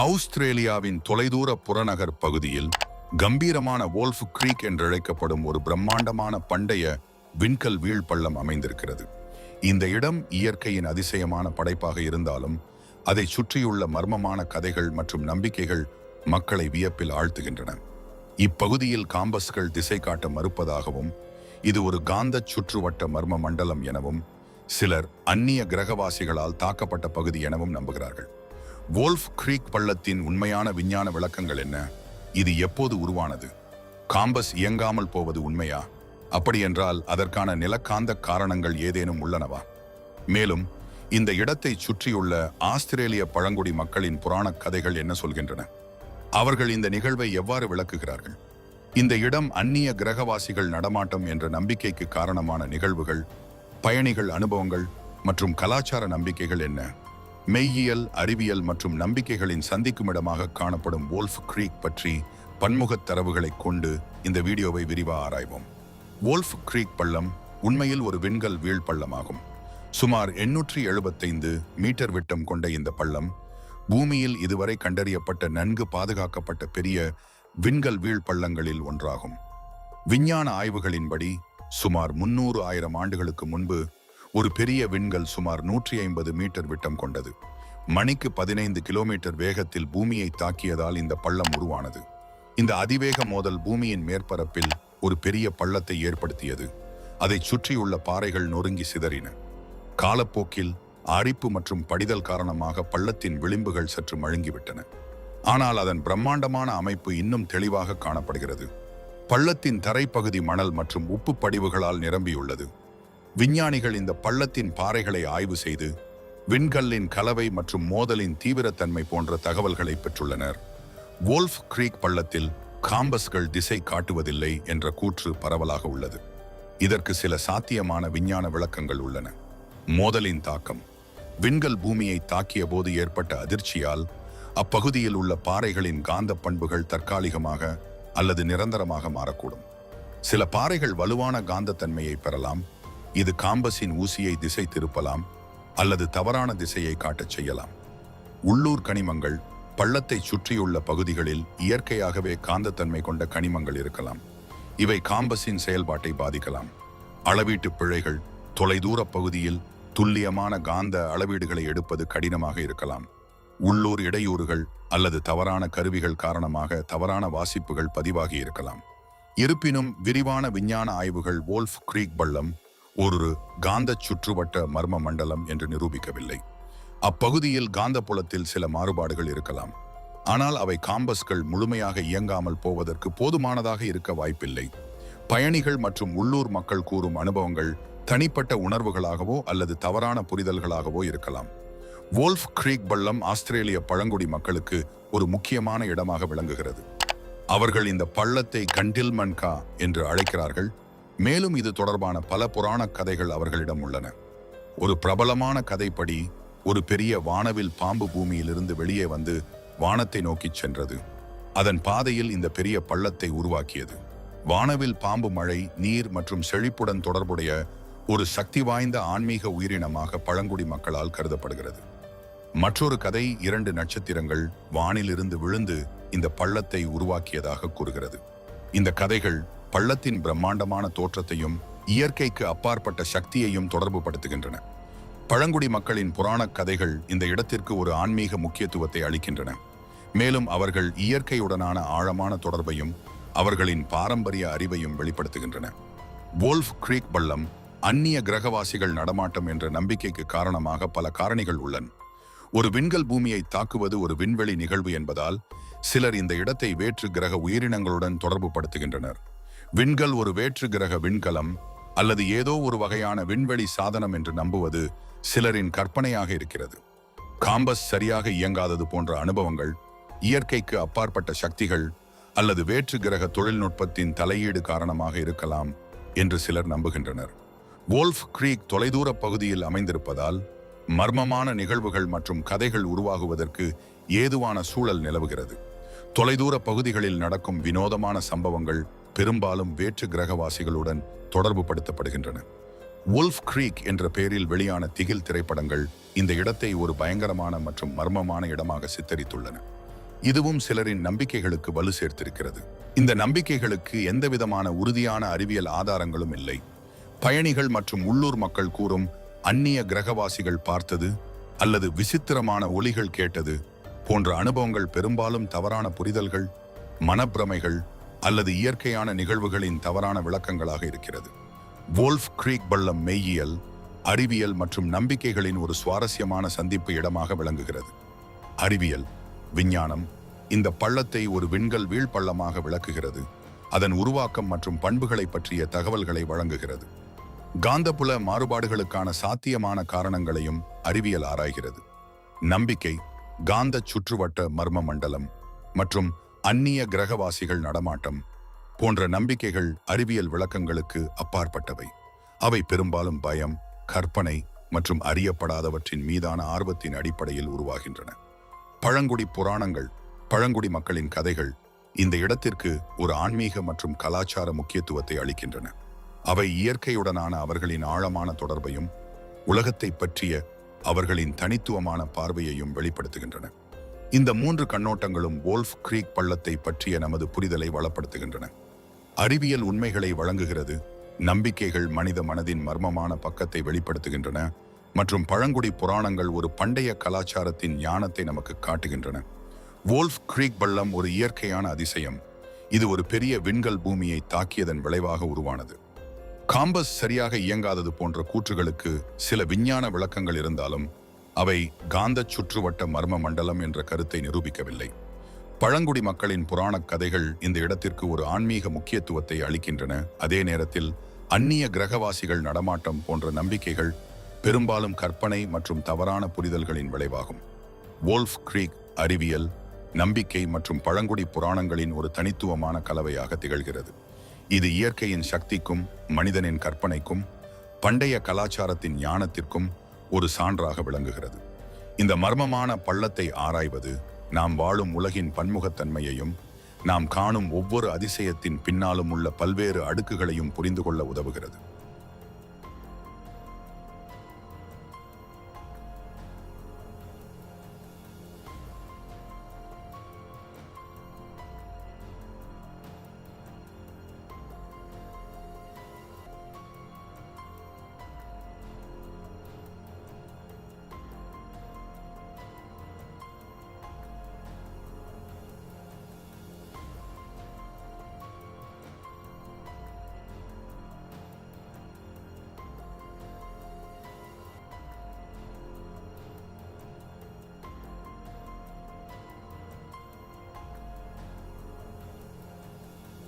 ஆஸ்திரேலியாவின் தொலைதூர புறநகர் பகுதியில் கம்பீரமான வோல்ஃப் கிரீக் என்றழைக்கப்படும் ஒரு பிரம்மாண்டமான பண்டைய விண்கல் வீழ்பள்ளம் அமைந்திருக்கிறது. இந்த இடம் இயற்கையின் அதிசயமான படைப்பாக இருந்தாலும் அதை சுற்றியுள்ள மர்மமான கதைகள் மற்றும் நம்பிக்கைகள் மக்களை வியப்பில் ஆழ்த்துகின்றன. இப்பகுதியில் காம்பஸ்கள் திசை காட்ட மறுப்பதாகவும் இது ஒரு காந்தச் சுற்றுவட்ட மர்ம மண்டலம் எனவும் சிலர் அந்நிய கிரகவாசிகளால் தாக்கப்பட்ட பகுதி எனவும் நம்புகிறார்கள். வோல்ஃப் கிரீக் பள்ளத்தின் உண்மையான விஞ்ஞான விளக்கங்கள் என்ன? இது எப்போது உருவானது? காம்பஸ் இயங்காமல் போவது உண்மையா? அப்படியென்றால் அதற்கான நிலக்காந்த காரணங்கள் ஏதேனும் உள்ளனவா? மேலும் இந்த இடத்தை சுற்றியுள்ள ஆஸ்திரேலிய பழங்குடி மக்களின் புராணக் கதைகள் என்ன சொல்கின்றன? அவர்கள் இந்த நிகழ்வை எவ்வாறு விளக்குகிறார்கள்? இந்த இடம் அந்நிய கிரகவாசிகள் நடமாட்டம் என்ற நம்பிக்கைக்கு காரணமான நிகழ்வுகள் பயணிகள் அனுபவங்கள் மற்றும் கலாச்சார நம்பிக்கைகள் என்ன? மெய்யியல் அறிவியல் மற்றும் நம்பிக்கைகளின் சந்திக்கும் இடமாக காணப்படும் வோல்ஃப் கிரீக் பற்றி பன்முகத் தரவுகளைக் கொண்டு இந்த வீடியோவை விரிவாக ஆராய்வோம். வோல்ஃப் கிரீக் பள்ளம் உண்மையில் ஒரு விண்கல் வீழ் பள்ளமாகும். சுமார் எண்ணூற்றி எழுபத்தைந்து மீட்டர் விட்டம் கொண்ட இந்த பள்ளம் பூமியில் இதுவரை கண்டறியப்பட்ட நன்கு பாதுகாக்கப்பட்ட பெரிய விண்கல் வீழ் பள்ளங்களில் ஒன்றாகும். விஞ்ஞான ஆய்வுகளின்படி சுமார் முன்னூறு ஆயிரம் ஆண்டுகளுக்கு முன்பு ஒரு பெரிய விண்கல் சுமார் நூற்றி ஐம்பது மீட்டர் விட்டம் கொண்டது. மணிக்கு பதினைந்து கிலோமீட்டர் வேகத்தில் பூமியை தாக்கியதால் இந்த பள்ளம் உருவானது. இந்த அதிவேக மோதல் பூமியின் மேற்பரப்பில் ஒரு பெரிய பள்ளத்தை ஏற்படுத்தியது. அதைச் சுற்றியுள்ள பாறைகள் நொறுங்கி சிதறின. காலப்போக்கில் அரிப்பு மற்றும் படிதல் காரணமாக பள்ளத்தின் விளிம்புகள் சற்று மழுங்கிவிட்டன. ஆனால் அதன் பிரம்மாண்டமான அமைப்பு இன்னும் தெளிவாக காணப்படுகிறது. பள்ளத்தின் தரைப்பகுதி மணல் மற்றும் உப்பு படிவுகளால் நிரம்பியுள்ளது. விஞ்ஞானிகள் இந்த பள்ளத்தின் பாறைகளை ஆய்வு செய்து விண்கல்லின் கலவை மற்றும் மோதலின் தீவிரத்தன்மை போன்ற தகவல்களை பெற்றுள்ளனர். வோல்ஃப் கிரீக் பள்ளத்தில் காம்பஸ்கள் திசை காட்டுவதில்லை என்ற கூற்று பரவலாக உள்ளது. இதற்கு சில சாத்தியமான விஞ்ஞான விளக்கங்கள் உள்ளன. மோதலின் தாக்கம். விண்கல் பூமியை தாக்கிய போது ஏற்பட்ட அதிர்ச்சியால் அப்பகுதியில் உள்ள பாறைகளின் காந்த பண்புகள் தற்காலிகமாக அல்லது நிரந்தரமாக மாறக்கூடும். சில பாறைகள் வலுவான காந்தத்தன்மையை பெறலாம். இது காம்பஸின் ஊசியை திசை திருப்பலாம் அல்லது தவறான திசையை காட்டச் செய்யலாம். உள்ளூர் கனிமங்கள் பள்ளத்தை சுற்றியுள்ள பகுதிகளில் இயற்கையாகவே காந்தத்தன்மை கொண்ட கனிமங்கள் இருக்கலாம். இவை காம்பஸின் செயல்பாட்டை பாதிக்கலாம். அளவீட்டு பிழைகள் தொலைதூர பகுதியில் துல்லியமான காந்த அளவீடுகளை எடுப்பது கடினமாக இருக்கலாம். உள்ளூர் இடையூறுகள் அல்லது தவறான கருவிகள் காரணமாக தவறான வாசிப்புகள் பதிவாகி இருக்கலாம். இருப்பினும் விரிவான விஞ்ஞான ஆய்வுகள் வோல்ஃப் கிரீக் பள்ளம் ஒரு காந்த சுற்றுவட்ட மர்ம மண்டலம் என்று நிரூபிக்கவில்லை. அப்பகுதியில் காந்தப்புலத்தில் சில மாறுபாடுகள் இருக்கலாம். ஆனால் அவை காம்பஸ்கள் முழுமையாக இயங்காமல் போவதற்கு போதுமானதாக இருக்க வாய்ப்பில்லை. பயணிகள் மற்றும் உள்ளூர் மக்கள் கூறும் அனுபவங்கள் தனிப்பட்ட உணர்வுகளாகவோ அல்லது தவறான புரிதல்களாகவோ இருக்கலாம். வோல்ஃப் கிரீக் பள்ளம் ஆஸ்திரேலிய பழங்குடி மக்களுக்கு ஒரு முக்கியமான இடமாக விளங்குகிறது. அவர்கள் இந்த பள்ளத்தை கண்டில்மன்கா என்று அழைக்கிறார்கள். மேலும் இது தொடர்பான பல புராணக் கதைகள் அவர்களிடம் உள்ளன. ஒரு பிரபலமான கதைப்படி ஒரு பெரிய வானவில் பாம்பு பூமியிலிருந்து வெளியே வந்து வானத்தை நோக்கிச் சென்றது. அதன் பாதையில் இந்த பெரிய பள்ளத்தை உருவாக்கியது. வானவில் பாம்பு மழை நீர் மற்றும் செழிப்புடன் தொடர்புடைய ஒரு சக்தி வாய்ந்த ஆன்மீக உயிரினமாக பழங்குடி மக்களால் கருதப்படுகிறது. மற்றொரு கதை இரண்டு நட்சத்திரங்கள் வானிலிருந்து விழுந்து இந்த பள்ளத்தை உருவாக்கியதாக கூறுகிறது. இந்த கதைகள் பள்ளத்தின் பிரம்மாண்டமான தோற்றத்தையும் இயற்கைக்கு அப்பாற்பட்ட சக்தியையும் தொடர்பு படுத்துகின்றன பழங்குடி மக்களின் புராணக் கதைகள் இந்த இடத்திற்கு ஒரு ஆன்மீக முக்கியத்துவத்தை அளிக்கின்றன. மேலும் அவர்கள் இயற்கையுடனான ஆழமான தொடர்பையும் அவர்களின் பாரம்பரிய அறிவையும் வெளிப்படுத்துகின்றன. வோல்ஃப் கிரீக் பள்ளம் அந்நிய கிரகவாசிகள் நடமாட்டம் என்ற நம்பிக்கைக்கு காரணமாக பல காரணிகள் உள்ளன. ஒரு விண்கல் பூமியை தாக்குவது ஒரு விண்வெளி நிகழ்வு என்பதால் சிலர் இந்த இடத்தை வேற்று கிரக உயிரினங்களுடன் தொடர்பு படுத்துகின்றனர் விண்கல் ஒரு வேற்று கிரக விண்கலம் அல்லது ஏதோ ஒரு வகையான விண்வெளி சாதனம் என்று நம்புவது சிலரின் கற்பனையாக இருக்கிறது. காம்பஸ் சரியாக இயங்காதது போன்ற அனுபவங்கள் இயற்கைக்கு அப்பாற்பட்ட சக்திகள் அல்லது வேற்று கிரக தொழில்நுட்பத்தின் தலையீடு காரணமாக இருக்கலாம் என்று சிலர் நம்புகின்றனர். வோல்ஃப் கிரீக் தொலைதூர பகுதியில் அமைந்திருப்பதால் மர்மமான நிகழ்வுகள் மற்றும் கதைகள் உருவாகுவதற்கு ஏதுவான சூழல் நிலவுகிறது. தொலைதூர பகுதிகளில் நடக்கும் வினோதமான சம்பவங்கள் பெரும்பாலும் வேற்று கிரகவாசிகளுடன் தொடர்பு படுத்தப்படுகின்றன உல்ஃப் கிரீக் என்ற பெயரில் வெளியான திகில் திரைப்படங்கள் இந்த இடத்தை ஒரு பயங்கரமான மற்றும் மர்மமான இடமாக சித்தரித்துள்ளன. இதுவும் சிலரின் நம்பிக்கைகளுக்கு வலு சேர்த்திருக்கிறது. இந்த நம்பிக்கைகளுக்கு எந்தவிதமான உறுதியான அறிவியல் ஆதாரங்களும் இல்லை. பயணிகள் மற்றும் உள்ளூர் மக்கள் கூறும் அந்நிய கிரகவாசிகள் பார்த்தது அல்லது விசித்திரமான ஒலிகள் கேட்டது போன்ற அனுபவங்கள் பெரும்பாலும் தவறான புரிதல்கள் மனப்பிரமைகள் அல்லது இயற்கையான நிகழ்வுகளின் தவறான விளக்கங்களாக இருக்கிறது. வோல்ஃப் கிரீக் பள்ளம் மெய்யியல் அறிவியல் மற்றும் நம்பிக்கைகளின் ஒரு சுவாரஸ்யமான சந்திப்பு இடமாக விளங்குகிறது. அறிவியல் விஞ்ஞானம் இந்த பள்ளத்தை ஒரு விண்கல் வீழ்பள்ளமாக விளக்குகிறது. அதன் உருவாக்கம் மற்றும் பண்புகளை பற்றிய தகவல்களை வழங்குகிறது. காந்தப்புல மாறுபாடுகளுக்கான சாத்தியமான காரணங்களையும் அறிவியல் ஆராய்கிறது. நம்பிக்கை காந்த சுற்றுவட்ட மர்ம மண்டலம் மற்றும் அந்நிய கிரகவாசிகள் நடமாட்டம் போன்ற நம்பிக்கைகள் அறிவியல் விளக்கங்களுக்கு அப்பாற்பட்டவை. அவை பெரும்பாலும் பயம் கற்பனை மற்றும் அறியப்படாதவற்றின் மீதான ஆர்வத்தின் அடிப்படையில் உருவாகின்றன. பழங்குடி புராணங்கள் பழங்குடி மக்களின் கதைகள் இந்த இடத்திற்கு ஒரு ஆன்மீக மற்றும் கலாச்சார முக்கியத்துவத்தை அளிக்கின்றன. அவை இயற்கையுடனான அவர்களின் ஆழமான தொடர்பையும் உலகத்தை பற்றிய அவர்களின் தனித்துவமான பார்வையையும் வெளிப்படுத்துகின்றன. இந்த மூன்று கண்ணோட்டங்களும் வோல்ஃப் கிரீக் பள்ளத்தை பற்றிய நமது புரிதலை வளப்படுத்துகின்றன. அறிவியல் உண்மைகளை வழங்குகிறது நம்பிக்கைகள் மனித மனதின் மர்மமான பக்கத்தை வெளிப்படுத்துகின்றன மற்றும் பழங்குடி புராணங்கள் ஒரு பண்டைய கலாச்சாரத்தின் ஞானத்தை நமக்கு காட்டுகின்றன. வோல்ஃப் கிரீக் பள்ளம் ஒரு இயற்கையான அதிசயம். இது ஒரு பெரிய விண்கல் பூமியை தாக்கியதன் விளைவாக உருவானது. காம்பஸ் சரியாக இயங்காதது போன்ற கூற்றுகளுக்கு சில விஞ்ஞான விளக்கங்கள் இருந்தாலும் அவை காந்த சுற்றுவட்ட மர்ம மண்டலம் என்ற கருத்தை நிரூபிக்கவில்லை. பழங்குடி மக்களின் புராணக் கதைகள் இந்த இடத்திற்கு ஒரு ஆன்மீக முக்கியத்துவத்தை அளிக்கின்றன. அதே நேரத்தில் அந்நிய கிரகவாசிகள் நடமாட்டம் போன்ற நம்பிக்கைகள் பெரும்பாலும் கற்பனை மற்றும் தவறான புரிதல்களின் விளைவாகும். வோல்ஃப் கிரீக் அறிவியல் நம்பிக்கை மற்றும் பழங்குடி புராணங்களின் ஒரு தனித்துவமான கலவையாக திகழ்கிறது. இது இயற்கையின் சக்திக்கும் மனிதனின் கற்பனைக்கும் பண்டைய கலாச்சாரத்தின் ஞானத்திற்கும் ஒரு சான்றாக விளங்குகிறது. இந்த மர்மமான பள்ளத்தை ஆராய்வது நாம் வாழும் உலகின் பன்முகத்தன்மையையும் நாம் காணும் ஒவ்வொரு அதிசயத்தின் பின்னாலும் உள்ள பல்வேறு அடுக்குகளையும் புரிந்து கொள்ள உதவுகிறது.